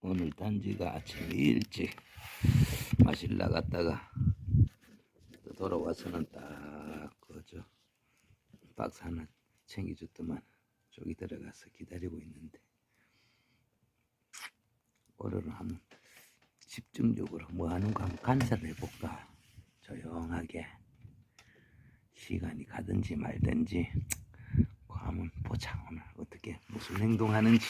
오늘 단지가 아침 일찍 마실 나갔다가 또 돌아와서는 딱 그저 박스 하나 챙겨줬더만 저기 들어가서 기다리고 있는데 오늘은 한번 집중적으로 뭐 하는가 한번 관찰을 해볼까? 조용하게. 시간이 가든지 말든지. 그 한번 보자 오늘. 어떻게 무슨 행동하는지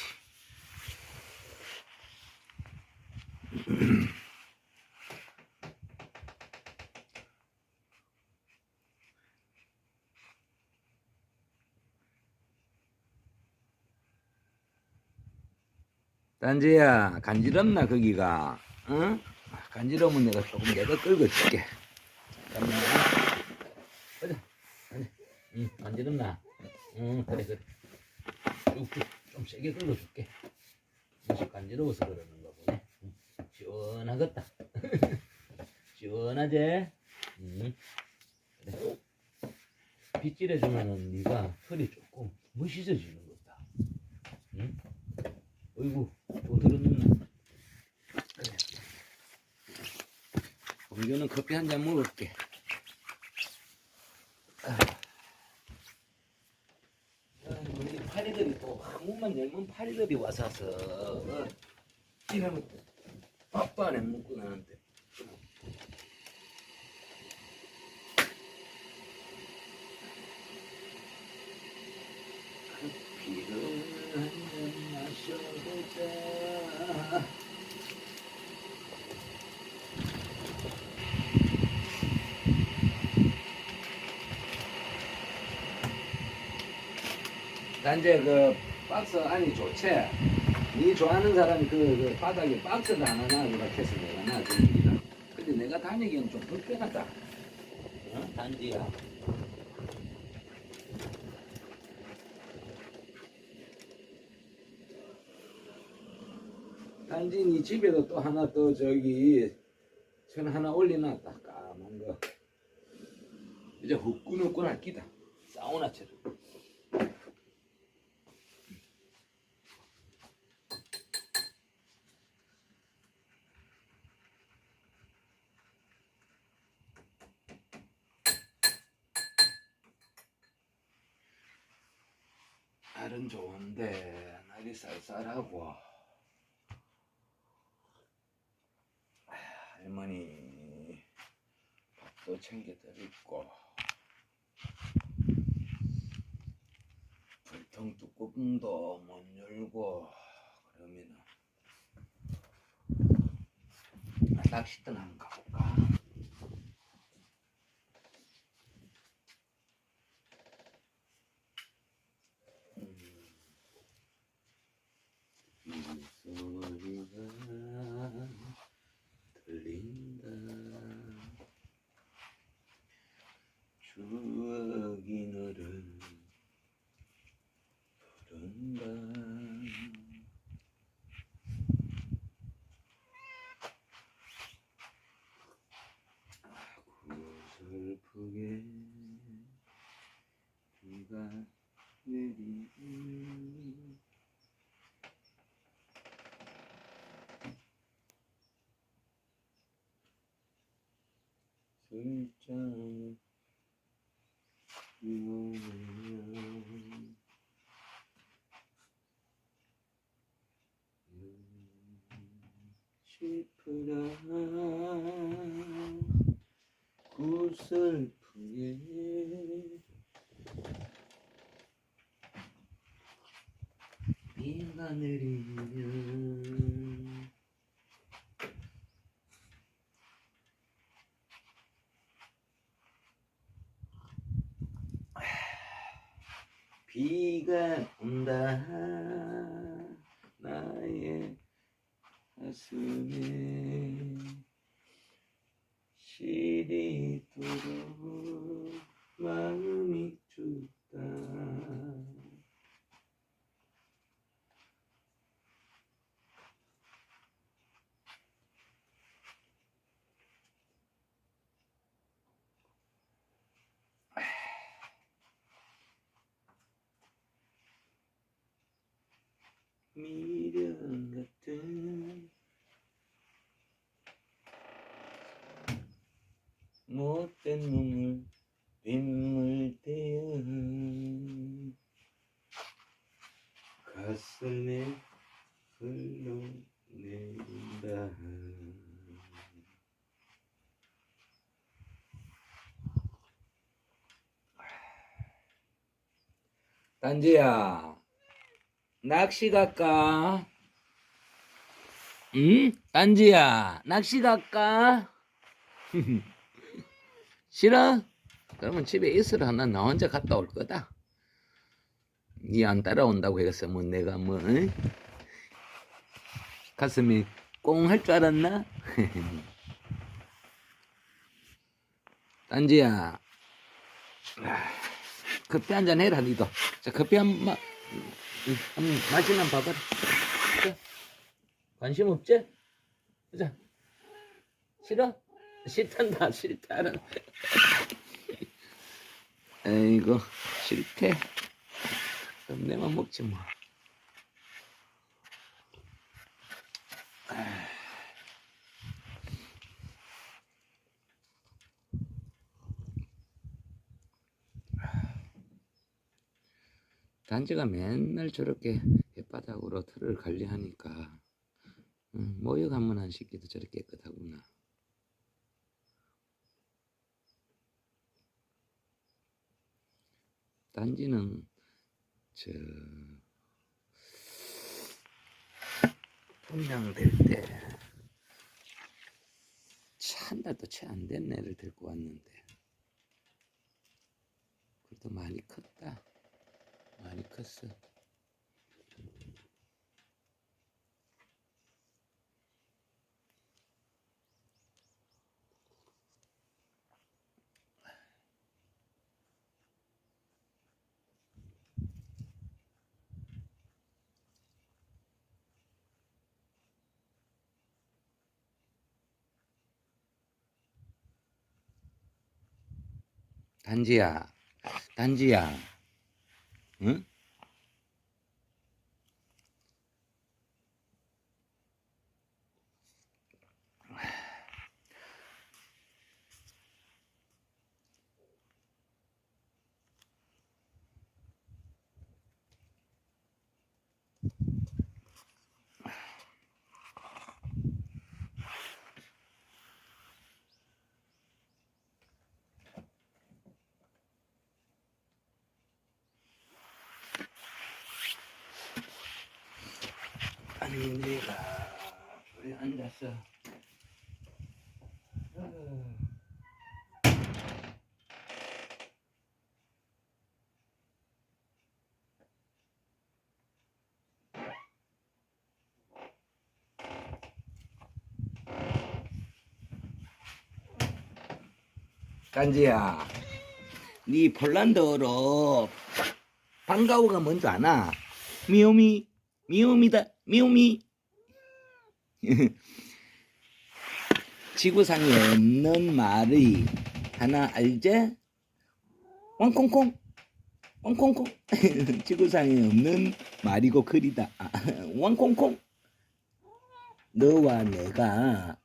딴지야 간지럽나 거기가? 응? 간지러우면 내가 조금 내가 끌어줄게. 잠깐만 가자. 응 간지럽나? 응 그래 그래. 쭉쭉 좀 세게 끌어줄게. 무슨 간지러워서 그러는. 시원하겠다. 시원하지? 응 그래. 빗질해주면은 네가 털이 조금 멋있어지는 거다. 응 어이구 또 들었나 그래. 공주는 커피 한 잔 먹을게. 파리들이 또 한문만 열면 파리들이 와서서 어, 이러면 안 해 먹고 나는데 단지 그 박스 안이 좋지. 니 좋아하는 사람이 그, 그 바닥에 박스가 하나 놔주라 해서 내가 놔줍니다. 근데 내가 다니기엔 좀 불편하다. 어? 단지야. 단지 니 집에도 또 하나 또 저기 천 하나 올려놨다. 까만 거. 이제 후끈후끈할 기다. 사우나처럼. 좋은데 날이 쌀쌀하고 아, 할머니 밥도 챙겨드리고 불통 뚜껑도 못 열고 그러면은 아, 가볼까? 소리가 들린다 추억이 너를 부른다 구슬프게 비가 내리니 술잔 위험하면 싶으라 구슬프게 비가 내리면 비가 미련 같은 못된 눈물 빗물 대여. 가슴에 흘러내린다. 아, 딴지야. 낚시 갈까? 응? 단지야 낚시 갈까? 싫어? 그러면 집에 있으라 난 나 혼자 갔다 올 거다 니 안 따라온다고 해서 뭐 내가 뭐 응? 가슴이 꽁 할 줄 알았나? 단지야 아, 커피 한 잔 해라 니도 자 커피 한 마, 한 마실란 봐봐라. 자, 관심 없지? 자. 싫어? 싫단다 싫다는. 에이구 싫대. 그럼 내만 먹지 뭐 단지가 맨날 저렇게 햇바닥으로 틀을 관리하니까 한번안 씻기도 저렇게 깨끗하구나. 단지는 저 분양될 때 한 달도 채 안 된 애를 데리고 왔는데 그래도 많이 컸다. 많이 컸어. 단지야, 단지야, 응? 내가 왜 앉았어? 어. 간지야, 네 폴란드어로 반가워가 뭔지 아나? 미오미, 미오미다, 미오미. 지구상에 없는 말이 하나 알제? 왕콩콩, 왕콩콩. 지구상에 없는 말이고 글이다. 아, 왕콩콩. 너와 내가,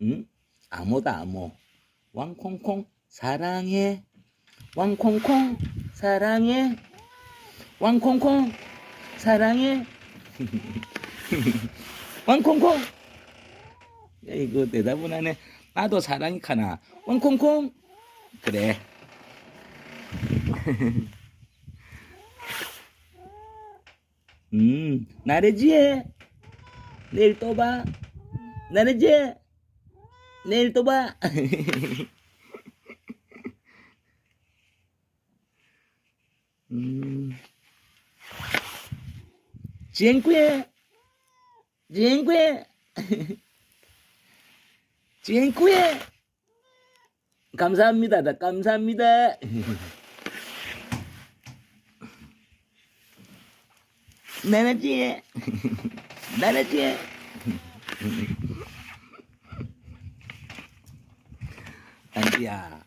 응? 암호다 암호. 왕콩콩 사랑해. 왕콩콩 사랑해. 왕콩콩 사랑해. 왕콩콩. 야, 이거 대답은 하네. 나도 사랑이 카나. 왕콩콩. 그래. 음, 나래지에. 내일 또 봐. 나래지에. 내일 또 봐. 지엔쿠에. 지엔쿠에. 지엔쿠에. 감사합니다. 나 감사합니다. 나나지. 나나지. 단지야.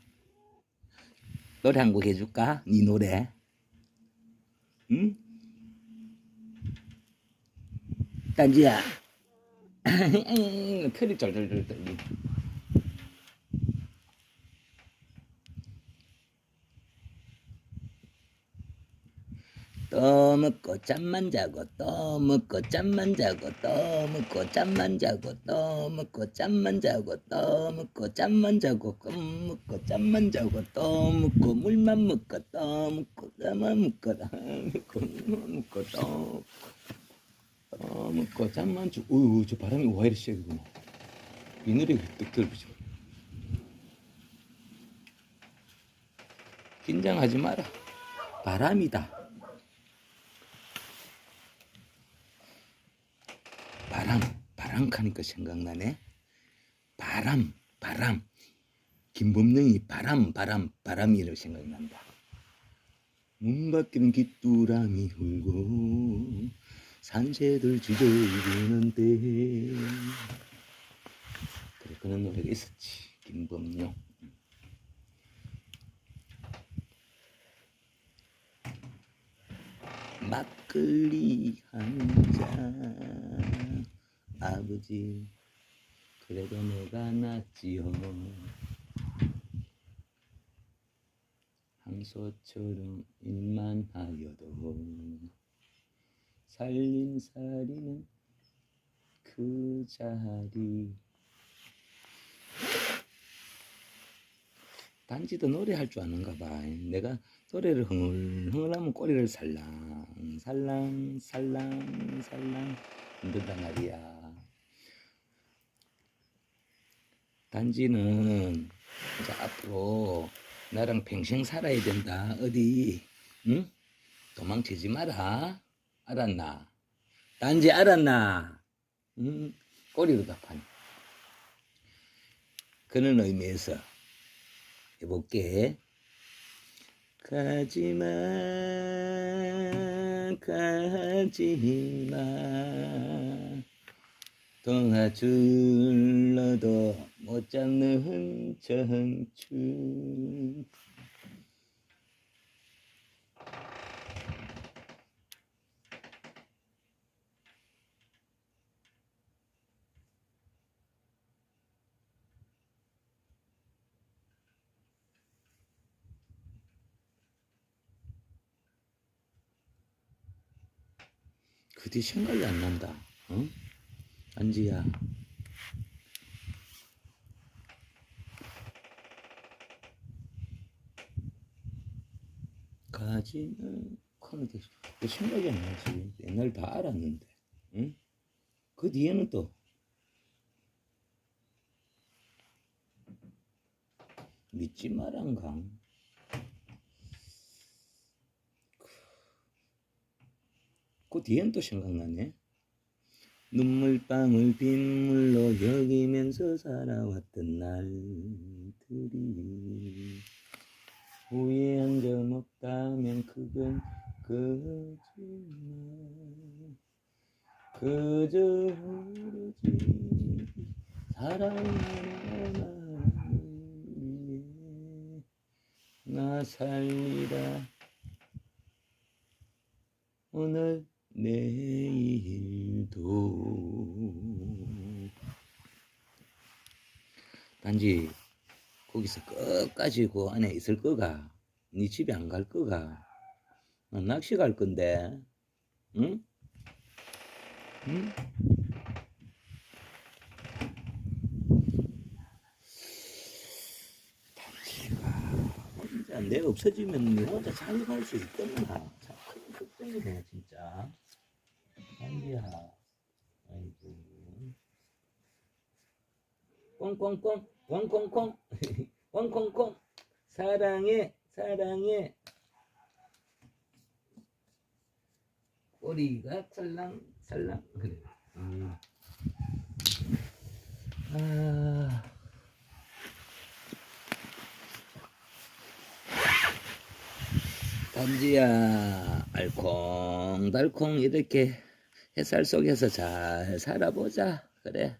노래 한 곡 해줄까? 네 노래. 응? 딴지야. 털이 절절절 떨리. 떠먹고 잠만 자고 떠먹고 잠만 자고 떠먹고 잠만 자고 떠먹고 잠만 자고 떠먹고 잠만 자고 꿈먹고 잠만 자고 떠먹고 물만 먹고 떠먹고 떠만 먹고 떠먹고 떠먹고 떠먹고 잠만 자. 어유 저 바람이 와 이리 세구나. 이 노래가 뚝 들리죠. 긴장하지 마라. 바람이다. 바람, 바람 가니까 생각나네. 바람, 바람. 김범능이 바람, 바람, 바람이라고 생각난다. 문 밖에는 귀뚜라미 울고 산새들 짖어주는데 그래 그런 노래가 있었지. 김범용. 막걸리 한 잔. 아버지 그래도 내가 낫지요. 항소처럼 일만 하여도 살림살이는 그 자리 단지도 노래할 줄 아는가 봐. 내가 노래를 흥얼 흥얼하면 꼬리를 살랑 살랑 살랑 살랑 흔든단 말이야. 단지는 이제 앞으로 나랑 평생 살아야 된다. 어디 응? 도망치지 마라. 알았나? 단지 알았나? 응? 꼬리로 답하니. 그런 의미에서 해볼게. 가지마, 가지마. 동화줄러도 못 잡는 청춘. 그뒤 생각이 안 난다. 어? 안지야. 가지는 코미디 그 생각이 안 나지. 옛날 다 알았는데. 응? 그 뒤에는 또 믿지 마란 강. 뒤엔 또 생각나네. 눈물방울 빗물로 여기면서 살아왔던 날들이. 후회 한 점 없다면 그건 거짓말. 그저 오로지 사랑하는 나 살리라. 오늘 내일도 단지 거기서 끝까지 그 안에 있을 거가 네 집에 안 갈 거가 어, 낚시 갈 건데 응? 응? 단지가 혼자 내 없어지면 네 혼자 잘갈수 있겠나 참 큰 걱정이네 진짜 단지야. 아이고. 꽁꽁꽁 꽁꽁꽁 꽁꽁꽁. 사랑해 사랑해. 꼬리가 살랑 살랑. 그래. 음. 아. 단지야 알콩달콩 이렇게 햇살 속에서 잘 살아보자. 그래